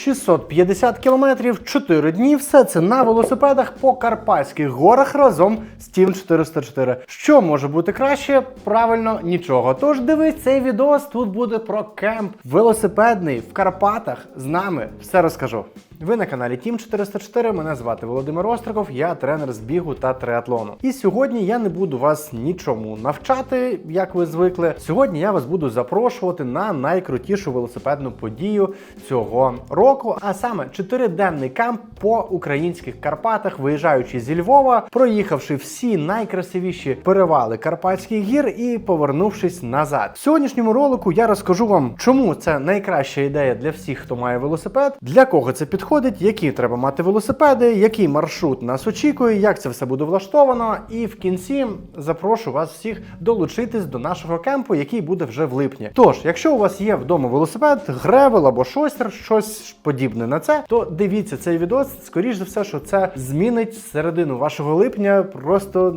650 кілометрів, 4 дні. Все це на велосипедах по Карпатських горах разом з Тім 404. Що може бути краще? Правильно, нічого. Тож дивись цей відос. Тут буде про кемп велосипедний в Карпатах. З нами все розкажу. Ви на каналі Тім 404. Мене звати Володимир Остриков, я тренер з бігу та триатлону. І сьогодні я не буду вас нічому навчати, як ви звикли. Сьогодні я вас буду запрошувати на найкрутішу велосипедну подію цього року, а саме чотириденний камп по українських Карпатах, виїжджаючи зі Львова, проїхавши всі найкрасивіші перевали Карпатських гір і повернувшись назад. В сьогоднішньому ролику я розкажу вам, чому це найкраща ідея для всіх, хто має велосипед, для кого це підходить, які треба мати велосипеди, який маршрут нас очікує, як це все буде влаштовано. І в кінці запрошу вас всіх долучитись до нашого кемпу, який буде вже в липні. Тож, якщо у вас є вдома велосипед, гревел або шосер, щось подібне на це, то дивіться цей відос. Скоріш за все, що це змінить середину вашого липня просто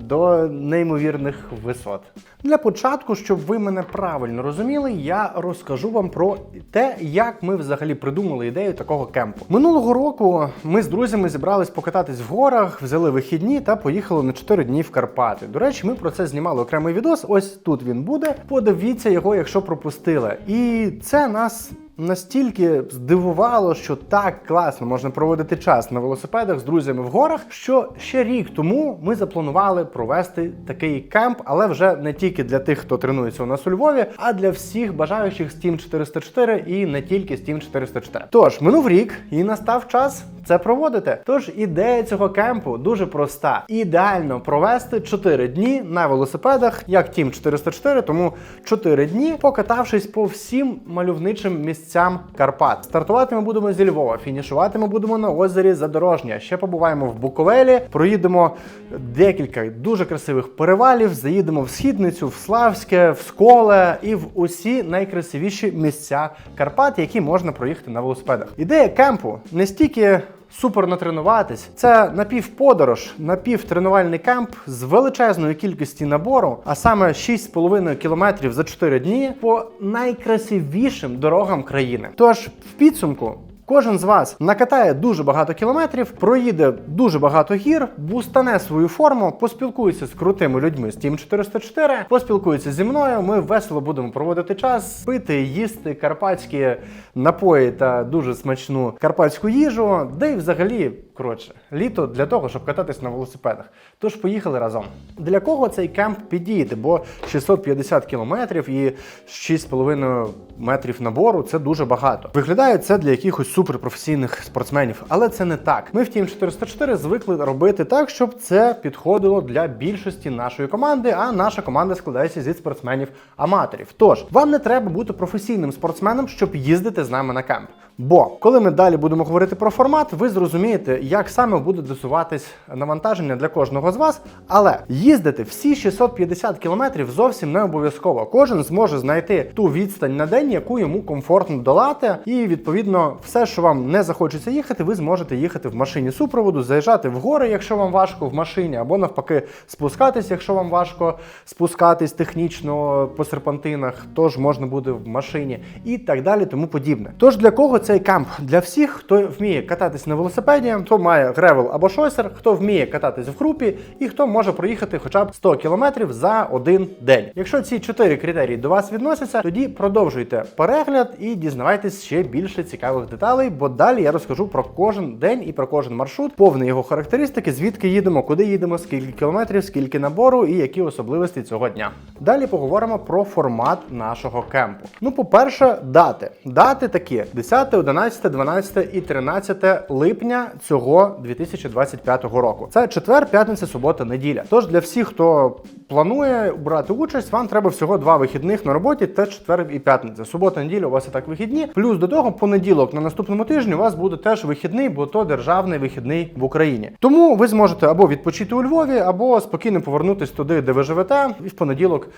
до неймовірних висот. Для початку, щоб ви мене правильно розуміли, я розкажу вам про те, як ми взагалі придумали ідею такого кемпу. Минулого року ми з друзями зібрались покататись в горах, взяли вихідні та поїхали на 4 дні в Карпати. До речі, ми про це знімали окремий відос. Ось тут він буде. Подивіться його, якщо пропустили. І це нас. Настільки здивувало, що так класно можна проводити час на велосипедах з друзями в горах, що ще рік тому ми запланували провести такий кемп, але вже не тільки для тих, хто тренується у нас у Львові, а для всіх бажаючих з Team 404 і не тільки з Team 404. Тож минув рік і настав час це проводити. Тож ідея цього кемпу дуже проста: ідеально провести 4 дні на велосипедах, як Team 404, тому 4 дні покатавшись по всім мальовничим місцям Карпат. Стартувати ми будемо зі Львова, фінішувати ми будемо на озері Задорожня. Ще побуваємо в Буковелі, проїдемо декілька дуже красивих перевалів, заїдемо в Східницю, в Славське, в Сколе і в усі найкрасивіші місця Карпат, які можна проїхати на велосипедах. Ідея кемпу не стільки. Супер натренуватись. Це напівподорож, напівтренувальний кемп з величезною кількістю набору, а саме 6,5 кілометрів за 4 дні по найкрасивішим дорогам країни. Тож в підсумку. Кожен з вас накатає дуже багато кілометрів, проїде дуже багато гір, бустане свою форму, поспілкується з крутими людьми з Team 404, поспілкується зі мною. Ми весело будемо проводити час, пити, їсти карпатські напої та дуже смачну карпатську їжу, де й взагалі. Коротше, літо для того, щоб кататись на велосипедах. Тож поїхали разом. Для кого цей кемп підійде? Бо 650 кілометрів і 6,5 метрів набору це дуже багато. Виглядає це для якихось суперпрофесійних спортсменів, але це не так. Ми в Team 404 звикли робити так, щоб це підходило для більшості нашої команди. А наша команда складається зі спортсменів-аматорів. Тож вам не треба бути професійним спортсменом, щоб їздити з нами на кемп. Бо коли ми далі будемо говорити про формат, ви зрозумієте, як саме буде досуватись навантаження для кожного з вас. Але їздити всі 650 кілометрів зовсім не обов'язково. Кожен зможе знайти ту відстань на день, яку йому комфортно долати, і відповідно все, що вам не захочеться їхати, ви зможете їхати в машині супроводу, заїжджати в гори, якщо вам важко в машині, або навпаки спускатись, якщо вам важко спускатись технічно по серпантинах, тож можна буде в машині і так далі, тому подібне. Тож для кого цей камп? Для всіх, хто вміє кататись на велосипеді, хто має гревел або шосер, хто вміє кататись в групі, і хто може проїхати хоча б 100 кілометрів за один день. Якщо ці чотири критерії до вас відносяться, тоді продовжуйте перегляд і дізнавайтесь ще більше цікавих деталей, бо далі я розкажу про кожен день і про кожен маршрут, повні його характеристики, звідки їдемо, куди їдемо, скільки кілометрів, скільки набору і які особливості цього дня. Далі поговоримо про формат нашого кемпу. Ну, по-перше, дати. Дати такі: 10, 11, 12 і 13 липня цього 2025 року. Це четвер, п'ятниця, субота, неділя. Тож для всіх, хто планує брати участь, вам треба всього два вихідних на роботі та четвер і п'ятниця. Субота, неділя у вас і так вихідні. Плюс до того, понеділок на наступному тижні у вас буде теж вихідний, бо то державний вихідний в Україні. Тому ви зможете або відпочити у Львові, або спокійно повернутись туди, де ви живете, і в понеділок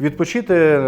відпочити,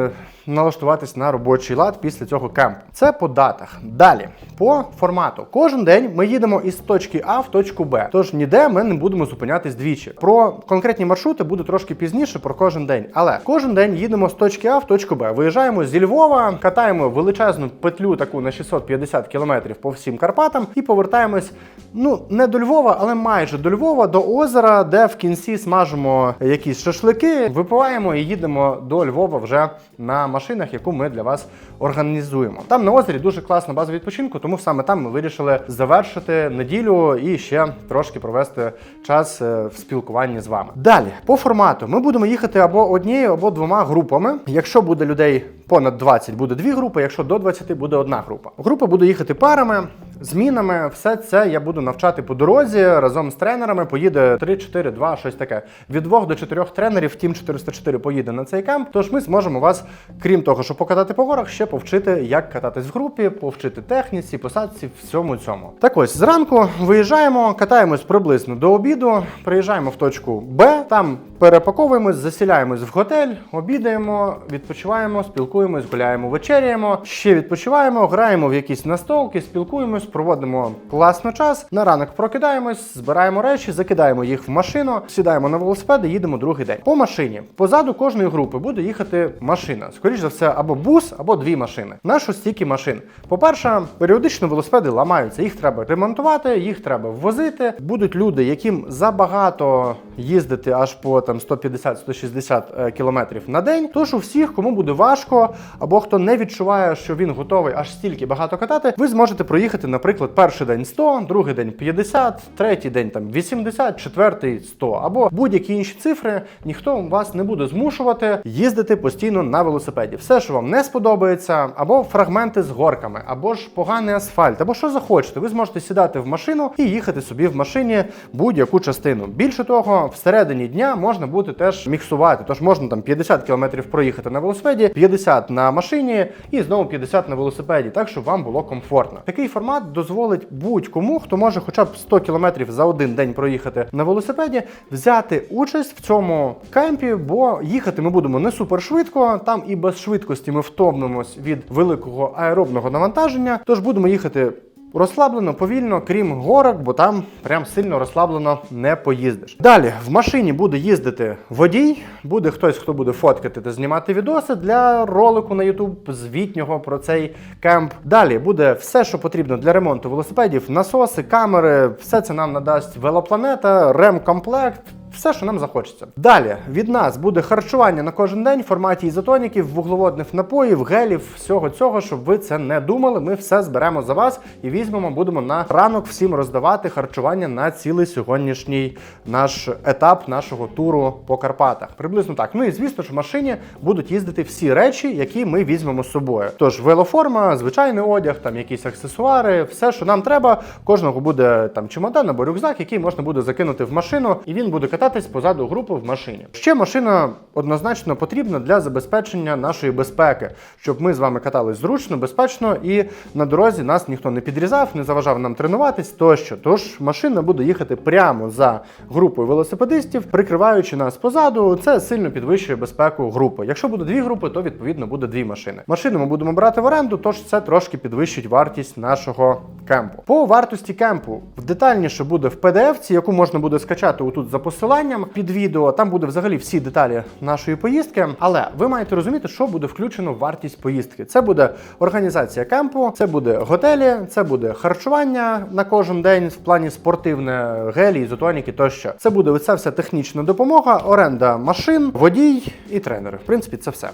налаштуватись на робочий лад після цього кемпу. Це по датах. Далі по формату. Кожен день ми їдемо із точки А в точку Б. Тож ніде ми не будемо зупинятись двічі. Про конкретні маршрути буде трошки пізніше. Більше про кожен день. Але кожен день їдемо з точки А в точку Б. Виїжджаємо зі Львова, катаємо величезну петлю таку на 650 кілометрів по всім Карпатам і повертаємось. Ну не до Львова, але майже до Львова, до озера, де в кінці смажимо якісь шашлики, випиваємо і їдемо до Львова вже на машинах, яку ми для вас організуємо. Там на озері дуже класна база відпочинку, тому саме там ми вирішили завершити неділю і ще трошки провести час е, в спілкуванні з вами. Далі по формату ми будемо їхати або однією, або двома групами. Якщо буде людей понад 20, буде дві групи. Якщо до 20, буде одна група. Група буде їхати парами. Змінами, все це я буду навчати по дорозі разом з тренерами. Поїде 3, 4, 2, щось таке. Від 2 до 4 тренерів Тім 404 поїде на цей кемп. Тож ми зможемо вас, крім того, що покатати по горах, ще повчити, як кататись в групі, повчити техніці, посадці, всьому цьому. Так ось зранку виїжджаємо, катаємось приблизно до обіду. Приїжджаємо в точку Б, там перепаковуємось, засіляємось в готель, обідаємо, відпочиваємо, спілкуємось, гуляємо, вечеряємо. Ще відпочиваємо, граємо в якісь настолки, спілкуємось, проводимо класно час. На ранок прокидаємось, збираємо речі, закидаємо їх в машину, сідаємо на велосипед і їдемо другий день. По машині позаду кожної групи буде їхати машина. Скоріше за все, або бус, або дві машини. Нащо стільки машин? По-перше, періодично велосипеди ламаються. Їх треба ремонтувати, їх треба ввозити. Будуть люди, яким забагато їздити аж по там 150-160 е, кілометрів на день. Тож у всіх, кому буде важко, або хто не відчуває, що він готовий аж стільки багато катати, ви зможете проїхати, наприклад, перший день 100, другий день 50, третій день там 80, четвертий 100, або будь-які інші цифри. Ніхто вас не буде змушувати їздити постійно на велосипеді. Все, що вам не сподобається, або фрагменти з горками, або ж поганий асфальт, або що захочете, ви зможете сідати в машину і їхати собі в машині будь-яку частину. Більше того, всередині дня можна буде теж міксувати. Тож можна там 50 км проїхати на велосипеді, 50 на машині і знову 50 на велосипеді, так щоб вам було комфортно. Такий формат дозволить будь-кому, хто може хоча б 100 км за один день проїхати на велосипеді, взяти участь в цьому кемпі, бо їхати ми будемо не супер швидко. Там і без швидкості ми втомимось від великого аеробного навантаження. Тож будемо їхати. Розслаблено, повільно, крім горок, бо там прям сильно розслаблено не поїздиш. Далі в машині буде їздити водій, буде хтось, хто буде фоткати та знімати відоси для ролику на YouTube звітнього про цей кемп. Далі буде все, що потрібно для ремонту велосипедів, насоси, камери, все це нам надасть велопланета, ремкомплект. Все, що нам захочеться. Далі від нас буде харчування на кожен день в форматі ізотоніків, вуглеводних напоїв, гелів, всього цього, щоб ви це не думали. Ми все зберемо за вас і візьмемо, будемо на ранок всім роздавати харчування на цілий сьогоднішній наш етап нашого туру по Карпатах. Приблизно так. Ну і звісно ж, в машині будуть їздити всі речі, які ми візьмемо з собою. Тож велоформа, звичайний одяг, там якісь аксесуари, все, що нам треба. Кожного буде там чемодан або рюкзак, який можна буде закинути в машину, і він буде кататись позаду групи в машині. Ще машина однозначно потрібна для забезпечення нашої безпеки, щоб ми з вами катались зручно, безпечно і на дорозі нас ніхто не підрізав, не заважав нам тренуватись тощо. Тож машина буде їхати прямо за групою велосипедистів, прикриваючи нас позаду. Це сильно підвищує безпеку групи. Якщо буде дві групи, то відповідно буде дві машини. Машину ми будемо брати в оренду, тож це трошки підвищить вартість нашого кемпу. По вартості кемпу детальніше буде в PDF, яку можна буде скачати отут за посиланням під відео. Там буде взагалі всі деталі нашої поїздки. Але ви маєте розуміти, що буде включено в вартість поїздки. Це буде організація кемпу, це буде готелі, це буде харчування на кожен день в плані спортивне, гелі, ізотоніки тощо. Це буде оця вся технічна допомога, оренда машин, водій і тренери. В принципі, це все.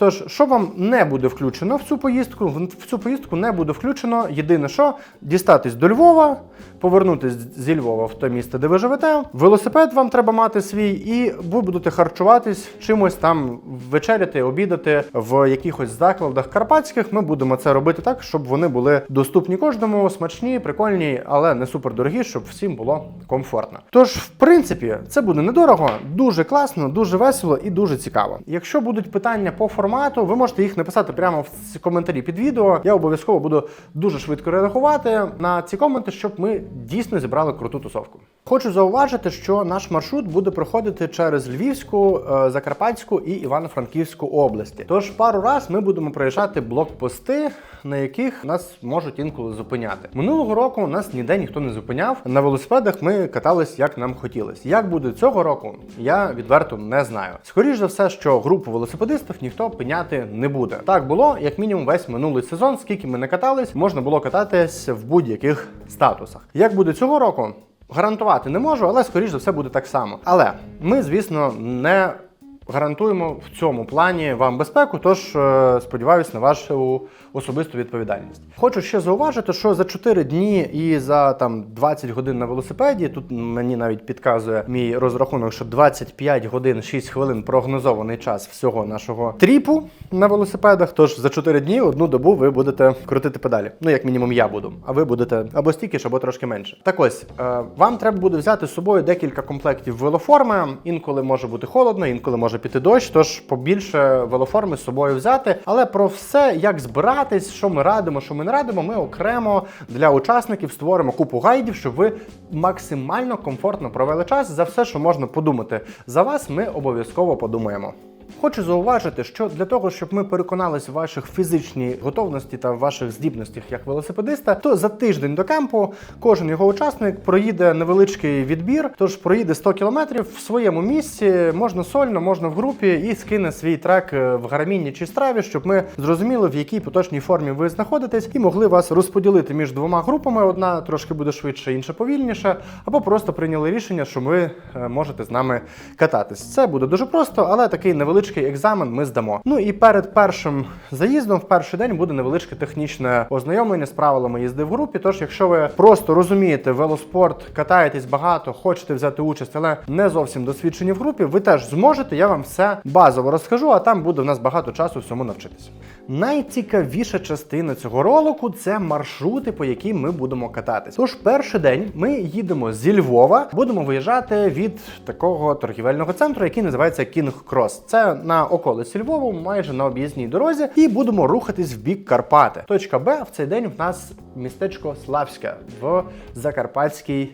Тож, що вам не буде включено в цю поїздку? В цю поїздку не буде включено єдине, що дістатись до Львова, повернутись зі Львова в те місце, де ви живете. Велосипед вам треба мати свій, і ви будете харчуватись чимось там, вечеряти, обідати в якихось закладах карпатських. Ми будемо це робити так, щоб вони були доступні кожному, смачні, прикольні, але не супер дорогі, щоб всім було комфортно. Тож, в принципі, це буде недорого, дуже класно, дуже весело і дуже цікаво. Якщо будуть питання по формату. Ви можете їх написати прямо в коментарі під відео. Я обов'язково буду дуже швидко реагувати на ці коменти, щоб ми дійсно зібрали круту тусовку. Хочу зауважити, що наш маршрут буде проходити через Львівську, е, Закарпатську і Івано-Франківську області. Тож пару раз ми будемо проїжджати блокпости, на яких нас можуть інколи зупиняти. Минулого року нас ніде ніхто не зупиняв. На велосипедах ми катались як нам хотілося. Як буде цього року, я відверто не знаю. Скоріше за все, що групу велосипедистів ніхто пиняти не буде. Так було як мінімум весь минулий сезон. Скільки ми не катались, можна було кататись в будь-яких статусах. Як буде цього року? Гарантувати не можу, але скоріш за все буде так само. Але ми, звісно, не гарантуємо в цьому плані вам безпеку, тож е, сподіваюся на вашу особисту відповідальність. Хочу ще зауважити, що за 4 дні і за там 20 годин на велосипеді, тут мені навіть підказує мій розрахунок, що 25 годин 6 хвилин прогнозований час всього нашого тріпу на велосипедах. Тож за 4 дні одну добу ви будете крутити педалі. Ну як мінімум я буду, а ви будете або стільки ж, або трошки менше. Так ось е, вам треба буде взяти з собою декілька комплектів велоформи. Інколи може бути холодно, інколи може піти дощ, тож побільше велоформи з собою взяти. Але про все, як збиратись, що ми радимо, що ми не радимо, ми окремо для учасників створимо купу гайдів, щоб ви максимально комфортно провели час за все, що можна подумати. За вас ми обов'язково подумаємо. Хочу зауважити, що для того, щоб ми переконались в ваших фізичній готовності та в ваших здібностях як велосипедиста, то за тиждень до кемпу кожен його учасник проїде невеличкий відбір, тож проїде 100 кілометрів в своєму місці, можна сольно, можна в групі, і скине свій трек е, в гармінні чи страві, щоб ми зрозуміли, в якій поточній формі ви знаходитесь, і могли вас розподілити між двома групами. Одна трошки буде швидше, інша повільніше, або просто прийняли рішення, що ви е, можете з нами кататись. Це буде дуже просто, але такий невеличкий екзамен ми здамо. Ну і перед першим заїздом в перший день буде невеличке технічне ознайомлення з правилами їзди в групі. Тож, якщо ви просто розумієте велоспорт, катаєтесь багато, хочете взяти участь, але не зовсім досвідчені в групі, ви теж зможете. Я вам все базово розкажу, а там буде в нас багато часу всьому навчитися. Найцікавіша частина цього ролику це маршрути, по яким ми будемо кататись. Тож перший день ми їдемо зі Львова, будемо виїжджати від такого торгівельного центру, який називається King Cross. Це на околиці Львову, майже на об'їзній дорозі, і будемо рухатись в бік Карпати. Точка Б в цей день в нас містечко Славське в Закарпатській.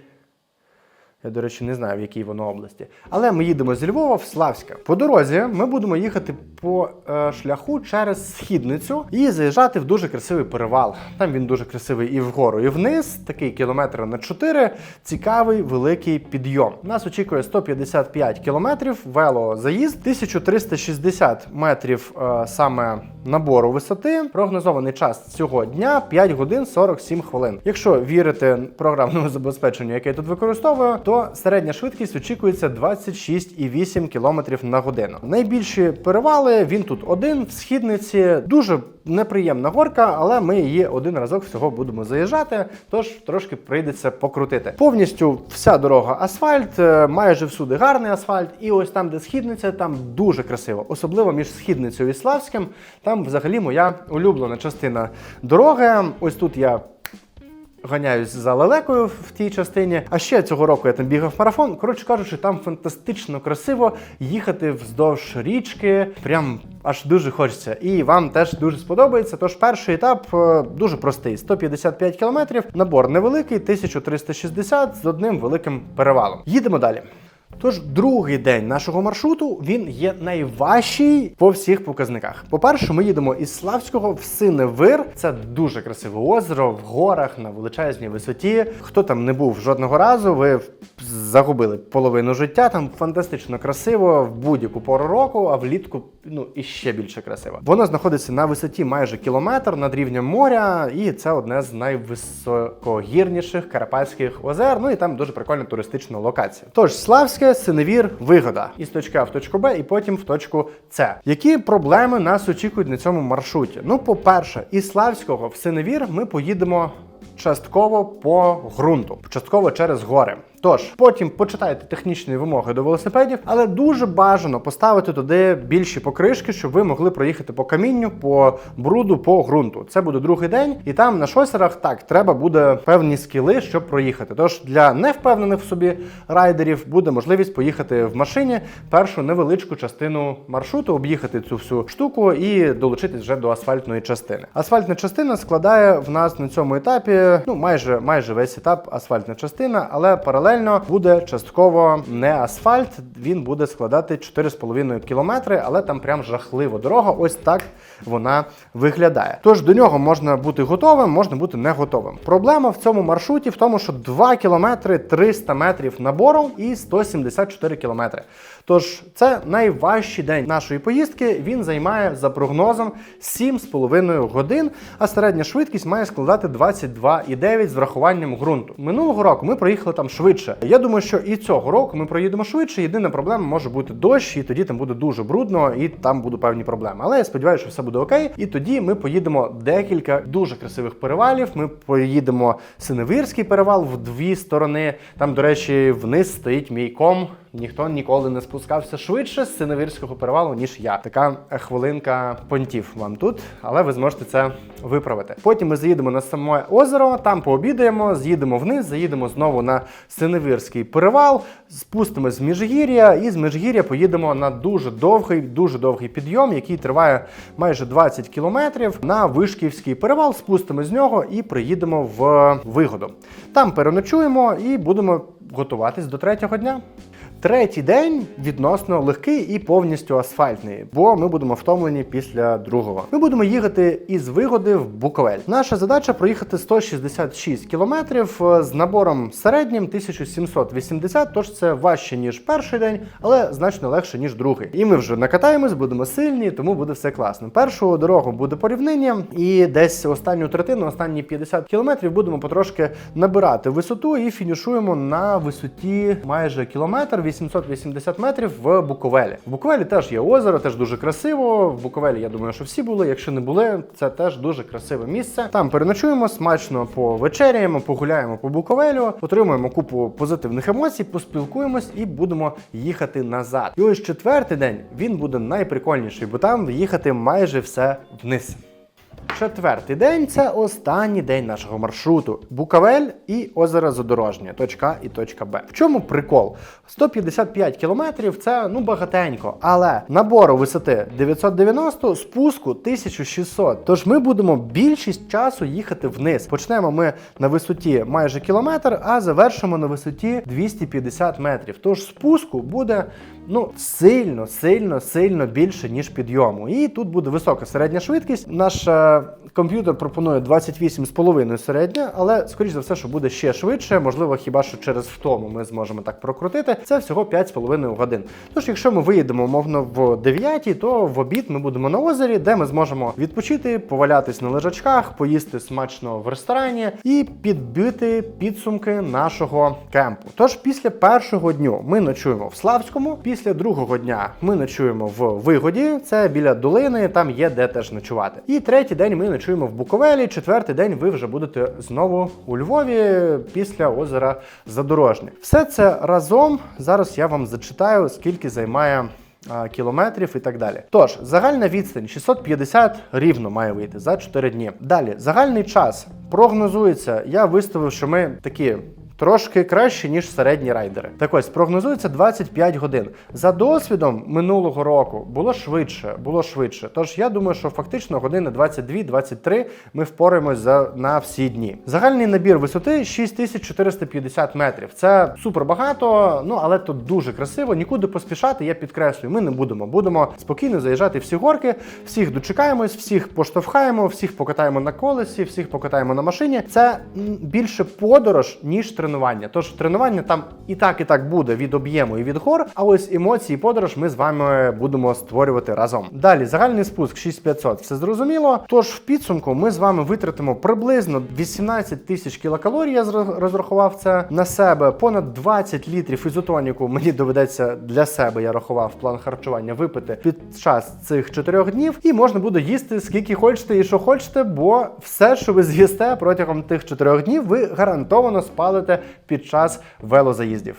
Я, до речі, не знаю, в якій воно області. Але ми їдемо зі Львова в Славське. По дорозі ми будемо їхати по е, шляху через східницю і заїжджати в дуже красивий перевал. Там він дуже красивий і вгору, і вниз, такий кілометр на 4. Цікавий великий підйом. Нас очікує 155 кілометрів, велозаїзд, 1360 метрів е, саме набору висоти. Прогнозований час цього дня 5 годин 47 хвилин. Якщо вірити програмному забезпеченню, яке я тут використовую, то середня швидкість очікується 26,8 км на годину. Найбільші перевали він тут один в східниці. Дуже неприємна горка, але ми її один разок всього будемо заїжджати, тож трошки прийдеться покрутити. Повністю вся дорога асфальт, е, майже всюди гарний асфальт. І ось там, де східниця, там дуже красиво, особливо між східницею і Славським. Там взагалі моя улюблена частина дороги. Ось тут я ганяюсь за лелекою в тій частині. А ще цього року я там бігав марафон. Коротше кажучи, там фантастично красиво їхати вздовж річки. Прям аж дуже хочеться. І вам теж дуже сподобається. Тож перший етап е, дуже простий: 155 кілометрів, набор невеликий, 1360 з одним великим перевалом. Їдемо далі. Тож другий день нашого маршруту він є найважчий по всіх показниках. По-перше, ми їдемо із Славського в Синевир. Це дуже красиве озеро в горах на величезній висоті. Хто там не був жодного разу, ви загубили половину життя. Там фантастично красиво в будь-яку пору року, а влітку ну і ще більше красиво. Воно знаходиться на висоті майже кілометр над рівнем моря, і це одне з найвисокогірніших карпатських озер. Ну і там дуже прикольна туристична локація. Тож Славське, Синевір, вигода із точки А в точку Б, і потім в точку С. Які проблеми нас очікують на цьому маршруті? Ну, по-перше, із Славського в Синевір ми поїдемо частково по ґрунту, частково через гори. Тож потім почитайте технічні вимоги до велосипедів, але дуже бажано поставити туди більші покришки, щоб ви могли проїхати по камінню, по бруду, по ґрунту. Це буде другий день, і там на шосерах так треба буде певні скіли, щоб проїхати. Тож для невпевнених в собі райдерів буде можливість поїхати в машині першу невеличку частину маршруту, об'їхати цю всю штуку і долучитись вже до асфальтної частини. Асфальтна частина складає в нас на цьому етапі ну майже майже весь етап асфальтна частина, але паралельно буде частково не асфальт. Він буде складати 4,5 кілометри, але там прям жахливо дорога. Ось так вона виглядає. Тож до нього можна бути готовим, можна бути не готовим. Проблема в цьому маршруті в тому, що 2 кілометри 300 метрів набору і 174 кілометри. Тож це найважчий день нашої поїздки. Він займає за прогнозом 7,5 годин, а середня швидкість має складати 22,9 з врахуванням ґрунту. Минулого року ми проїхали там швидше. Я думаю, що і цього року ми проїдемо швидше. Єдина проблема може бути дощ, і тоді там буде дуже брудно, і там будуть певні проблеми. Але я сподіваюся, що все буде окей. І тоді ми поїдемо декілька дуже красивих перевалів. Ми поїдемо Синевирський перевал в дві сторони. Там, до речі, вниз стоїть мій ком. Ніхто ніколи не спускався швидше з Синевирського перевалу, ніж я. Така хвилинка понтів вам тут, але ви зможете це виправити. Потім ми заїдемо на саме озеро, там пообідаємо, з'їдемо вниз, заїдемо знову на Синевирський перевал, спустимось з Міжгір'я, і з Міжгір'я поїдемо на дуже довгий, дуже довгий підйом, який триває майже 20 кілометрів на Вишківський перевал. Спустимо з нього і приїдемо в вигоду. Там переночуємо і будемо готуватись до третього дня. Третій день відносно легкий і повністю асфальтний, бо ми будемо втомлені після другого. Ми будемо їхати із вигоди в Буковель. Наша задача проїхати 166 кілометрів е, з набором середнім 1780, тож це важче ніж перший день, але значно легше ніж другий. І ми вже накатаємось, будемо сильні, тому буде все класно. Першу дорогу буде порівняння, і десь останню третину, останні 50 кілометрів будемо потрошки набирати висоту і фінішуємо на висоті майже кілометр. 880 метрів в Буковелі. В Буковелі теж є озеро, теж дуже красиво. В Буковелі, я думаю, що всі були. Якщо не були, це теж дуже красиве місце. Там переночуємо, смачно повечеряємо, погуляємо по Буковелю, отримуємо купу позитивних емоцій, поспілкуємось і будемо їхати назад. І ось четвертий день він буде найприкольніший, бо там їхати майже все вниз. Четвертий день це останній день нашого маршруту. Букавель і озеро Задорожнє, точка і точка Б. В чому прикол? 155 кілометрів це ну багатенько, але набору висоти 990, спуску 1600. Тож ми будемо більшість часу їхати вниз. Почнемо ми на висоті майже кілометр, а завершимо на висоті 250 метрів. Тож спуску буде ну сильно, сильно, сильно більше ніж підйому. І тут буде висока середня швидкість. Наш е, комп'ютер пропонує 28,5 середня, але скоріш за все, що буде ще швидше. Можливо, хіба що через втому ми зможемо так прокрутити. Це всього 5,5 годин. Тож, якщо ми виїдемо умовно в 9, то в обід ми будемо на озері, де ми зможемо відпочити, повалятись на лежачках, поїсти смачно в ресторані і підбити підсумки нашого кемпу. Тож після першого дню ми ночуємо в Славському. Після другого дня ми ночуємо в Вигоді, це біля долини, там є де теж ночувати. І третій день ми ночуємо в Буковелі. Четвертий день ви вже будете знову у Львові після озера Задорожне. Все це разом зараз я вам зачитаю, скільки займає. Кілометрів і так далі. Тож, загальна відстань 650 рівно має вийти за 4 дні. Далі, загальний час прогнозується. Я виставив, що ми такі Трошки краще, ніж середні райдери. Так ось прогнозується 25 годин. За досвідом минулого року було швидше, було швидше. Tож я думаю, що фактично години 22-23 ми впораємось за на всі дні. Загальний набір висоти 6450 метрів. Це супер багато, ну але тут дуже красиво. Нікуди поспішати, я підкреслюю, ми не будемо. Будемо спокійно заїжджати всі горки, всіх дочекаємось, всіх поштовхаємо, всіх покатаємо на колесі, всіх покатаємо на машині. Це більше подорож, ніж тренування. Тож тренування там і так, і так буде від об'єму і від гор. А ось емоції, і подорож ми з вами будемо створювати разом. Далі загальний спуск 6500, все зрозуміло. Тож в підсумку ми з вами витратимо приблизно 18 тисяч кілокалорій. Я розрахував це на себе. Понад 20 літрів ізотоніку мені доведеться для себе. Я рахував план харчування випити під час цих чотирьох днів, і можна буде їсти скільки хочете і що хочете, бо все, що ви з'їсте протягом тих чотирьох днів, ви гарантовано спалите під час велозаїздів.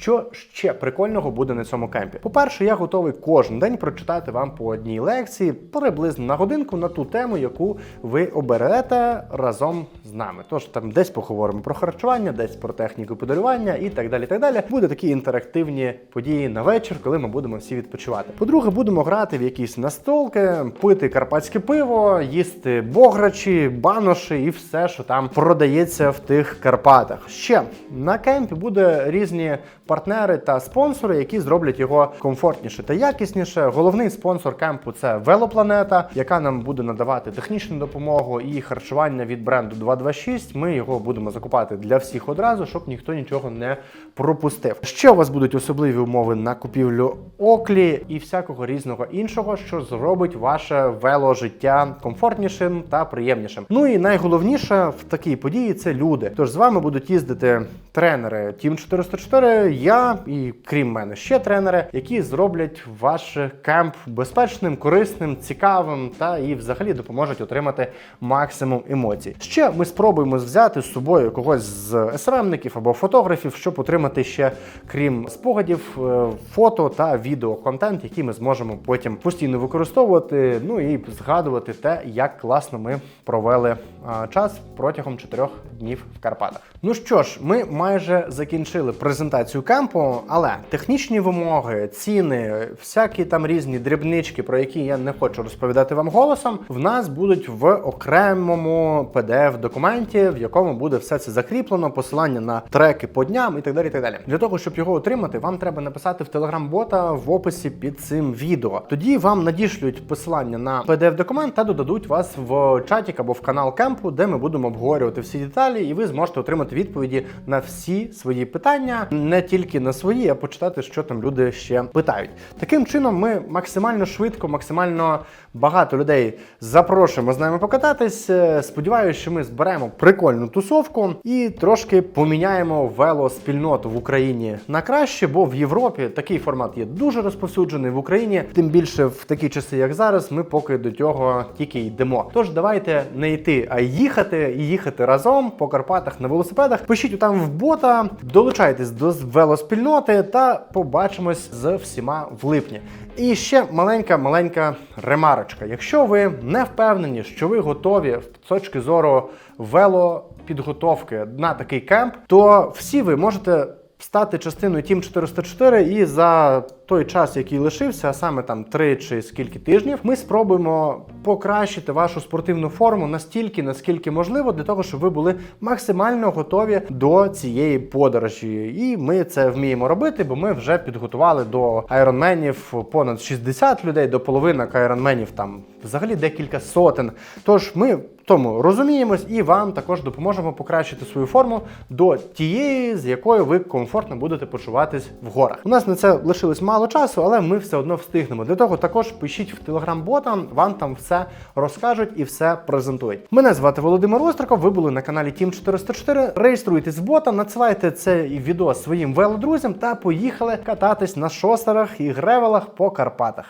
Що ще прикольного буде на цьому кемпі? По-перше, я готовий кожен день прочитати вам по одній лекції приблизно на годинку на ту тему, яку ви оберете разом з нами. Тож там десь поговоримо про харчування, десь про техніку подарування і так далі. Так далі. Буде такі інтерактивні події на вечір, коли ми будемо всі відпочивати. По-друге, будемо грати в якісь настолки, пити карпатське пиво, їсти бограчі, баноші і все, що там продається в тих Карпатах. Ще на кемпі буде різні партнери та спонсори, які зроблять його комфортніше та якісніше. Головний спонсор кемпу це Велопланета, яка нам буде надавати технічну допомогу і харчування від бренду 226. Ми його будемо закупати для всіх одразу, щоб ніхто нічого не пропустив. Ще у вас будуть особливі умови на купівлю оклі і всякого різного іншого, що зробить ваше веложиття комфортнішим та приємнішим. Ну і найголовніше в такій події це люди. Тож з вами будуть їздити тренери Team 404, я і крім мене ще тренери, які зроблять ваш кемп безпечним, корисним, цікавим та і взагалі допоможуть отримати максимум емоцій. Ще ми спробуємо взяти з собою когось з СРМників або фотографів, щоб отримати ще крім спогадів, е, фото та відеоконтент, який ми зможемо потім постійно використовувати. Ну і згадувати те, як класно ми провели час протягом чотирьох днів в Карпатах. Ну що ж, ми майже закінчили презентацію кемпу, але технічні вимоги, ціни, всякі там різні дрібнички, про які я не хочу розповідати вам голосом, в нас будуть в окремому pdf документі, в якому буде все це закріплено, посилання на треки по дням і так далі. І так далі. Для того, щоб його отримати, вам треба написати в телеграм-бота в описі під цим відео. Тоді вам надішлють посилання на pdf документ та додадуть вас в чатік або в канал кемпу, де ми будемо обговорювати всі деталі, і ви зможете отримати відповіді на всі свої питання, не тільки на свої, а почитати, що там люди ще питають. Таким чином, ми максимально швидко, максимально багато людей запрошуємо з нами покататись. Е, Сподіваюся, що ми зберемо прикольну тусовку і трошки поміняємо велоспільноту в Україні на краще, бо в Європі такий формат є дуже розповсюджений в Україні. Тим більше в такі часи, як зараз, ми поки до цього тільки йдемо. Тож давайте не йти, а їхати і їхати разом по Карпатах на велосипедах. Пишіть там в бота, долучайтесь до велоспільноти та побачимось з всіма в липні. І ще маленька маленька ремарочка. Якщо ви не впевнені, що ви готові з точки зору велопідготовки на такий кемп, то всі ви можете стати частиною Team 404 і за той час, який лишився, а саме там 3 чи скільки тижнів, ми спробуємо покращити вашу спортивну форму настільки, наскільки можливо, для того, щоб ви були максимально готові до цієї подорожі. І ми це вміємо робити, бо ми вже підготували до айронменів понад 60 людей, до половинок айронменів там взагалі декілька сотень. Тож ми тому розуміємось і вам також допоможемо покращити свою форму до тієї, з якою ви комфортно будете почуватись в горах. У нас на це лишилось мало часу, але ми все одно встигнемо. Для того також пишіть в телеграм-ботам, вам там все розкажуть і все презентують. Мене звати Володимир Остриков. Ви були на каналі Тім 404. Реєструйтесь в бота, надсилайте цей відео своїм велодрузям та поїхали кататись на шосерах і гревелах по Карпатах.